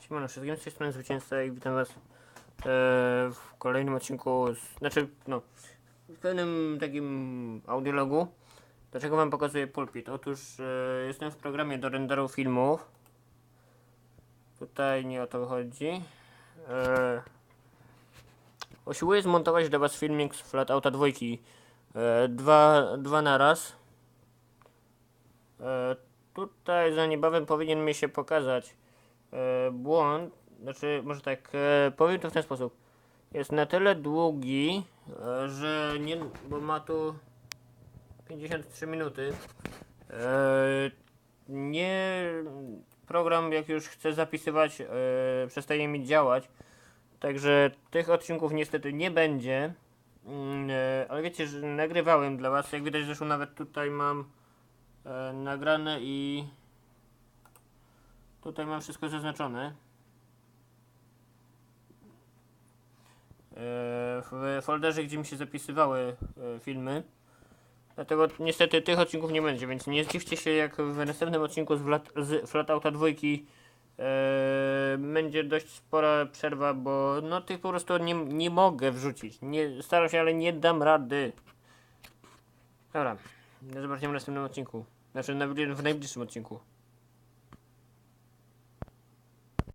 Siemano wszystkim, z tej strony Zwycięzca i witam was e, w kolejnym odcinku, z, znaczy no, w pewnym takim audiologu. Dlaczego wam pokazuję pulpit? Otóż e, jestem w programie do renderu filmów. Tutaj nie o to chodzi. E, usiłuję zmontować dla was filmik z Flatouta dwójki. E, dwa, dwa na raz. E, tutaj za niebawem powinien mi się pokazać błąd, znaczy może tak, e, powiem to w ten sposób. Jest na tyle długi, e, że nie, bo ma tu 53 minuty. E, nie, program jak już chce zapisywać, e, przestaje mi działać. Także tych odcinków niestety nie będzie. Mm, e, ale wiecie, że nagrywałem dla was. Jak widać, zresztą nawet tutaj mam e, nagrane i tutaj mam wszystko zaznaczone. E, w folderze, gdzie mi się zapisywały e, filmy. Dlatego niestety tych odcinków nie będzie, więc nie zdziwcie się jak w następnym odcinku z, Flat, z Flatouta 2 e, będzie dość spora przerwa, bo no tych po prostu nie, nie mogę wrzucić. Nie, staram się, ale nie dam rady. Dobra, do zobaczenia w następnym odcinku. Znaczy na, w najbliższym odcinku.